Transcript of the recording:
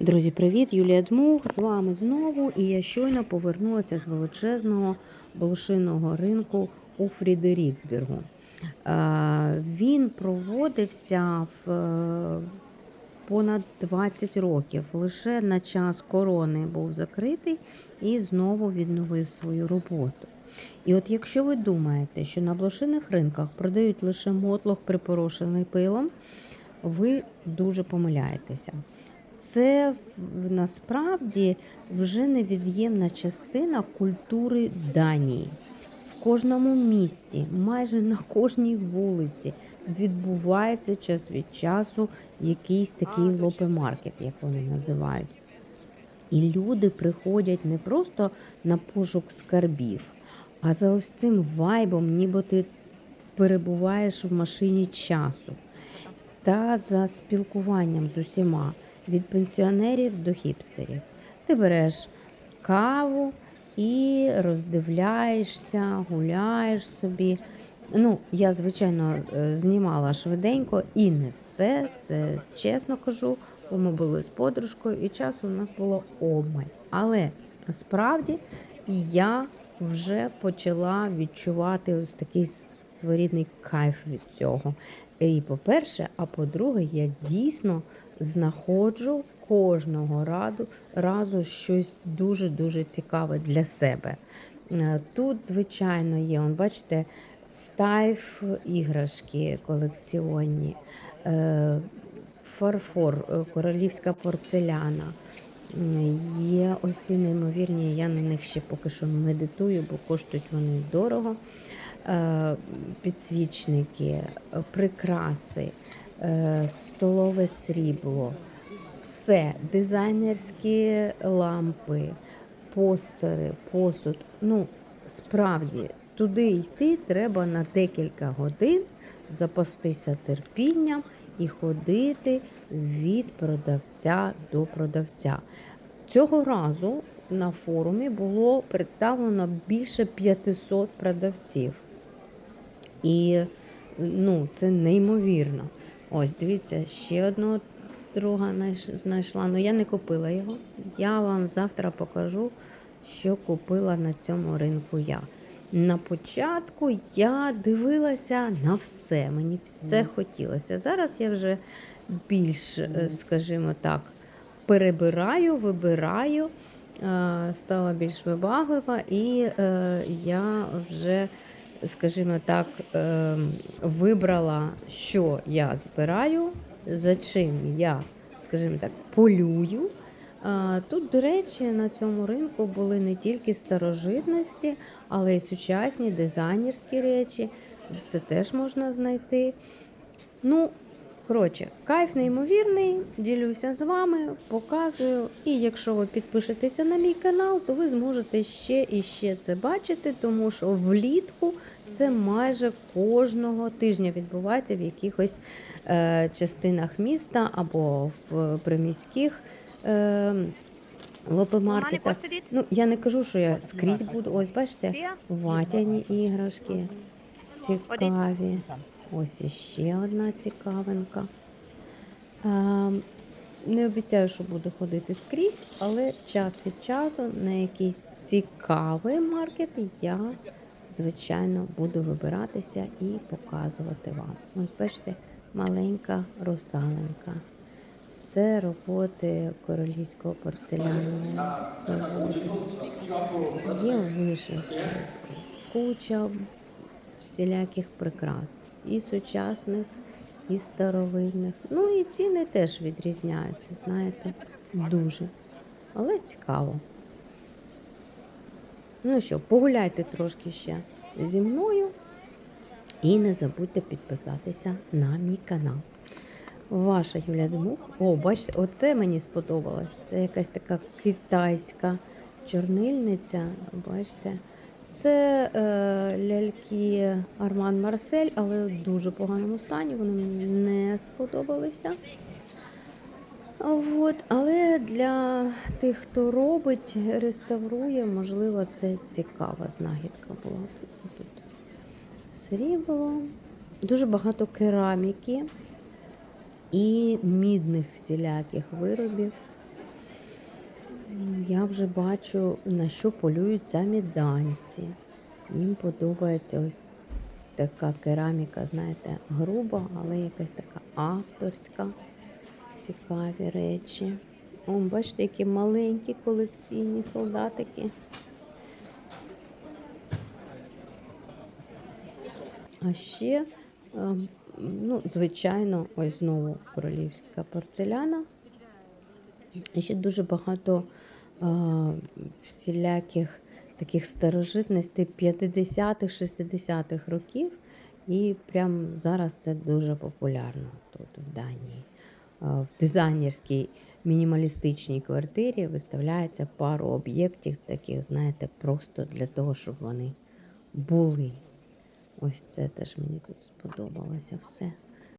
Друзі, привіт! Юлія Дмух з вами знову. І я щойно повернулася з величезного блошиного ринку у Фрідеріксбергу. Він проводився в е, понад 20 років. Лише на час корони був закритий і знову відновив свою роботу. І от якщо ви думаєте, що на блошиних ринках продають лише мотлох припорошений пилом, ви дуже помиляєтеся. Це насправді вже невід'ємна частина культури Данії. В кожному місті, майже на кожній вулиці відбувається час від часу якийсь такий лопемаркет, як вони називають. І люди приходять не просто на пошук скарбів, а за ось цим вайбом, ніби ти перебуваєш в машині часу та за спілкуванням з усіма від пенсіонерів до хіпстерів. Ти береш каву і роздивляєшся, гуляєш собі. Ну, я, звичайно, е, знімала швиденько і не все, це чесно кажу, бо ми були з подружкою, і часу у нас було обмаль. Але насправді я вже почала відчувати ось такий своєрідний кайф від цього. І по-перше, а по-друге, я дійсно знаходжу кожного раду, разу щось дуже-дуже цікаве для себе. Е, Тут, звичайно, є, он, бачите, стайф іграшки колекціонні, е, фарфор, е, королівська порцеляна. Є ось ці неймовірні, я на них ще поки що медитую, бо коштують вони дорого. Е, Підсвічники, прикраси, е, столове срібло, все, дизайнерські лампи, постери, посуд. Ну, справді, туди йти треба на декілька годин, запастися терпінням і ходити від продавця до продавця. Цього разу на форумі було представлено більше 500 продавців. І ну, це неймовірно. Ось, дивіться, ще одного друга знайшла. Ну я не купила його. Я вам завтра покажу, що купила на цьому ринку я. На початку я дивилася на все. Мені все хотілося. Зараз я вже більш, е, скажімо так, перебираю, вибираю, е, стала більш вибаглива, і е, я вже, скажімо так, вибрала, що я збираю, за чим я, скажімо так, полюю. Тут, до речі, на цьому ринку були не тільки старожитності, але й сучасні дизайнерські речі. Це теж можна знайти. Ну, коротше, кайф неймовірний, ділюся з вами, показую. І якщо ви підпишетеся на мій канал, то ви зможете ще і ще це бачити, тому що влітку це майже кожного тижня відбувається в якихось е, частинах міста або в приміських е, лопемаркетах. Ну, я не кажу, що я скрізь буду. Ось бачите, ватяні іграшки цікаві. Ось іще одна цікавинка. Е, не обіцяю, що буду ходити скрізь, але час від часу на якийсь цікавий маркет я, звичайно, буду вибиратися і показувати вам. Ось бачите, маленька русаленка. Це роботи королівського заводу. Є вишивки, куча всіляких прикрас, і сучасних, і старовинних. Ну і ціни теж відрізняються, знаєте, дуже. Але цікаво. Ну що, погуляйте трошки ще зі мною. І не забудьте підписатися на мій канал. Ваша Юля Дмух. О, бачите, оце мені сподобалось. Це якась така китайська чорнильниця. Бачите? Це е, ляльки Арман Марсель, але в дуже поганому стані. Вони мені не сподобалися. От, але для тих, хто робить, реставрує, можливо, це цікава знахідка була. Тут срібло, дуже багато кераміки і мідних всіляких виробів. Я вже бачу, на що полюють самі данці. Їм подобається ось така кераміка, знаєте, груба, але якась така авторська. Цікаві речі. О, бачите, які маленькі колекційні солдатики. А ще, ну, звичайно, ось знову королівська порцеляна. Ще дуже багато е, всіляких таких старожитностей 50-х, 60-х років. І прямо зараз це дуже популярно тут в Данії. Е, В дизайнерській мінімалістичній квартирі виставляється пару об'єктів, таких, знаєте, просто для того, щоб вони були. Ось це теж мені тут сподобалося все.